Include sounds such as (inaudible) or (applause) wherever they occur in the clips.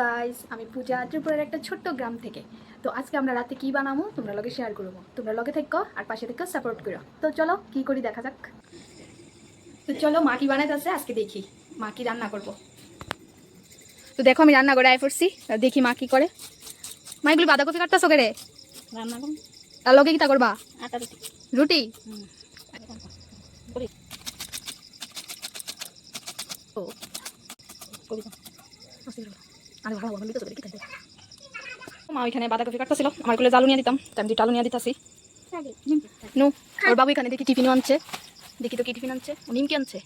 Guys আমি পূজা ত্রিপুরার একটা ছোট্ট গ্রাম থেকে। তো আজকে আমরা রাতে কি বানাবো? তোমরা লগে শেয়ার করব। তোমরা লগে থেকো আর পাশে থেকে সাপোর্ট করো। তো চলো কি করি দেখা যাক। তো চলো মা কি বানাইতেছে? আজকে দেখি। মা কি রান্না করব? তো দেখো আমি রান্না করে আয় পড়ছি। দেখি মা কি করে। মা এগুলো বাঁধাকপি কাটতেছো কে রে রান্না তার লগে কি তা করবা? রুটি। রুটি? ও কবিতা মা ওইখানে বাঁধাকপি কাটতেছিল আমার কুলে জালু নিয়ে দিতাম তাই আমি দুটো আলু নিয়ে দিতাছি। নু ওর বাবু এখানে দেখি টিফিনও আনছে দেখি তো কি টিফিন আনছে ও নিমকি আনছে।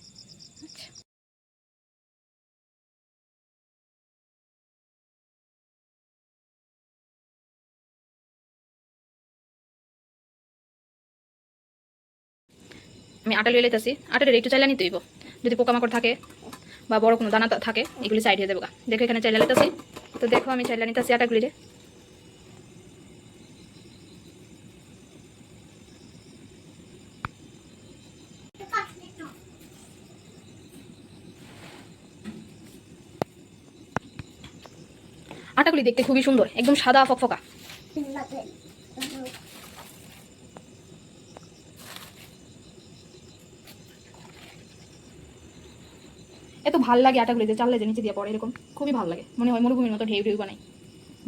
আমি আটা লিয়ে লেতেছি আটাটা একটু চাইলে নিতে হইব যদি পোকামাকড় থাকে। বা বড় কোনো দানা থাকে, এগুলি সাইড হয়ে গা। দেখো এখানে চাইলে নিতেছি। তো দেখো আমি চাইলে নিতেছি আটাগুলি রে আটাগুলি দেখতে খুবই সুন্দর, একদম সাদা ফকফকা। এত ভালো লাগে আটাগুলি যে চাললে যে নিচে দিয়ে পড়ে, এরকম খুবই ভালো লাগে। মনে হয় মরুভূমির মতো ঢেউ ঢেউ বানাই।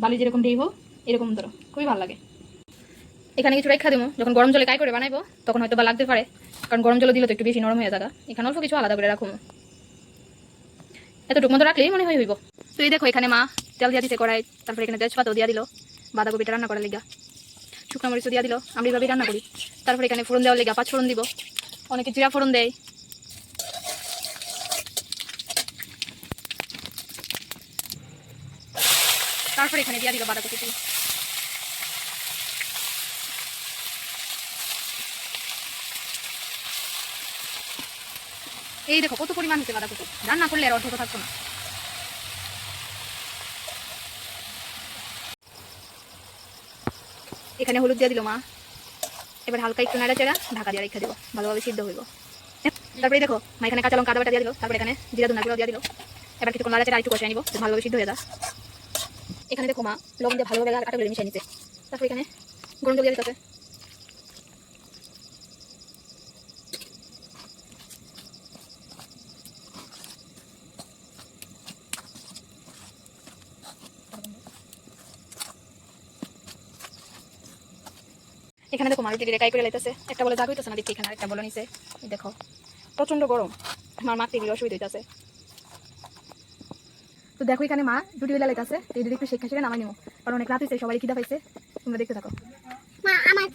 বালি যেরকম ঢেউ হোক, এরকম ধরো, খুবই ভালো লাগে। এখানে কিছু রেখা দেবো, যখন গরম জলে কাই করে বানাইবো, তখন হয়তো বা লাগতে পারে, কারণ গরম জলে দিলে তো একটু বেশি নরম হয়ে থাকা এখানে অল্প কিছু আলাদা করে রাখব এতটুকু মতো রাখলেই মনে হয় হইব। তো এই দেখো, এখানে মা তেল দিয়া দিছে কড়াই তারপরে এখানে তেজপাতাও দিয়া দিল, বাঁধাকপিটা রান্না করার লিগা। শুকনো মরিচও দিয়া দিল আমি এইভাবেই রান্না করি। তারপরে এখানে ফোড়ন দেওয়ার লিগা পাঁচ ফোড়ন দিব। অনেকে জিরা ফোড়ন দেয় তারপরে এখানে দিয়া দিল বাঁধাকপিটি এই দেখো, কত পরিমাণ হচ্ছে বাঁধাকপি? রান্না করলে আর অর্ধেক থাকতো না। এখানে হলুদ দিয়ে দিল মা। এবার হালকা একটু নাড়াচাড়া, ঢাকা দিয়ে রেখে দেবো। ভালোভাবে সিদ্ধ হইব। তারপরে দেখো, মা এখানে কাঁচা লঙ্কা আদা দিয়ে দিল। তারপরে এখানে জিরা গুঁড়ো দিয়ে দিল। এবার কিছুক্ষণ নাড়াচাড়া একটু কষাই নিব। ভালোভাবে সিদ্ধ হয়ে যায় এখানে দেখো মা, লবণ দিয়ে ভালোভাবে আটাগুলো মিশিয়ে নিচ্ছে। তারপরে এখানে গরম জল দিয়ে দিতে এখানে দেখো মারুটি রেকাই করে লাইতেছে। একটা বলে জাগ হইতেছে না, দেখি এখানে একটা বলে নিছে। দেখো প্রচণ্ড গরম। আমার মারতে গেলে অসুবিধা হইতেছে। তো দেখো এখানে মা রুটি বেলা লাইতেছে এই যদি একটু শেখা শেখা নামাই নিবো কারণ অনেক রাত হয়েছে সবাই খিদা পাইছে তোমরা দেখতে থাকো। মা আমার।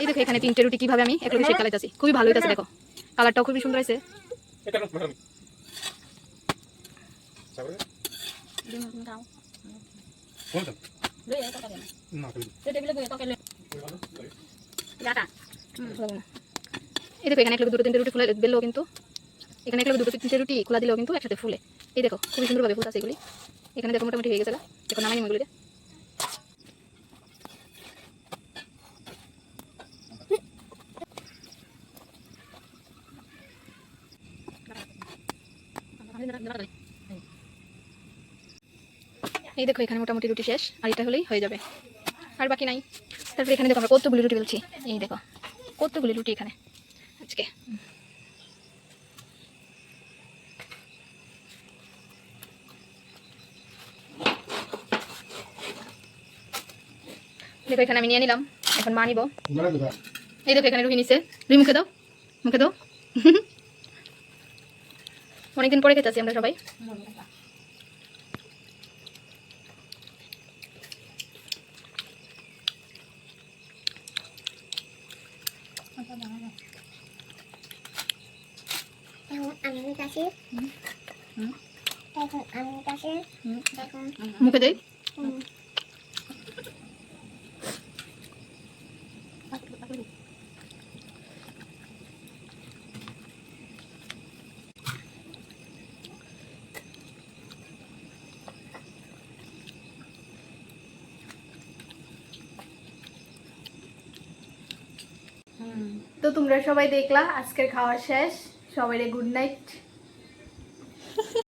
এই দেখো এখানে তিনটে রুটি কীভাবে আমি একটু শেখা লাইতেছি খুবই ভালো হইতেছে দেখো। কালারটাও খুবই সুন্দর হয়েছে এটা না দাও। কোনটা লই এটা কাটে না না কই সে টেবিলে বই কাটে ডাটা এই দেখো এখানে এক লোক দুটো তিনটে রুটি খুলে বেললো কিন্তু এখানে এক লোক দুটো তিনটে রুটি খোলা দিলেও কিন্তু একসাথে ফুলে এই দেখো খুবই সুন্দরভাবে ফুল আছে এগুলি এখানে দেখো মোটামুটি হয়ে গেছে। দেখো নামাই এগুলি এই দেখো এখানে মোটামুটি রুটি শেষ আর এটা হলেই হয়ে যাবে। আর বাকি নাই। তারপরে এখানে দেখো আমরা কতগুলি রুটি বলছি। এই দেখো কতগুলি রুটি এখানে আজকে। দেখো এখানে আমি নিয়ে নিলাম এখন মা নিব। এই দেখো এখানে রুহি নিছে। রুহি মুখে দাও মুখে দাও। (laughs) অনেকদিন পরে খেতে আছি আমরা সবাই এখন আমি কাছে এখন আমি কাছে এখন মুখে দেই? তো তোমরা সবাই দেখলা আজকের খাওয়া শেষ। সবাই গুড নাইট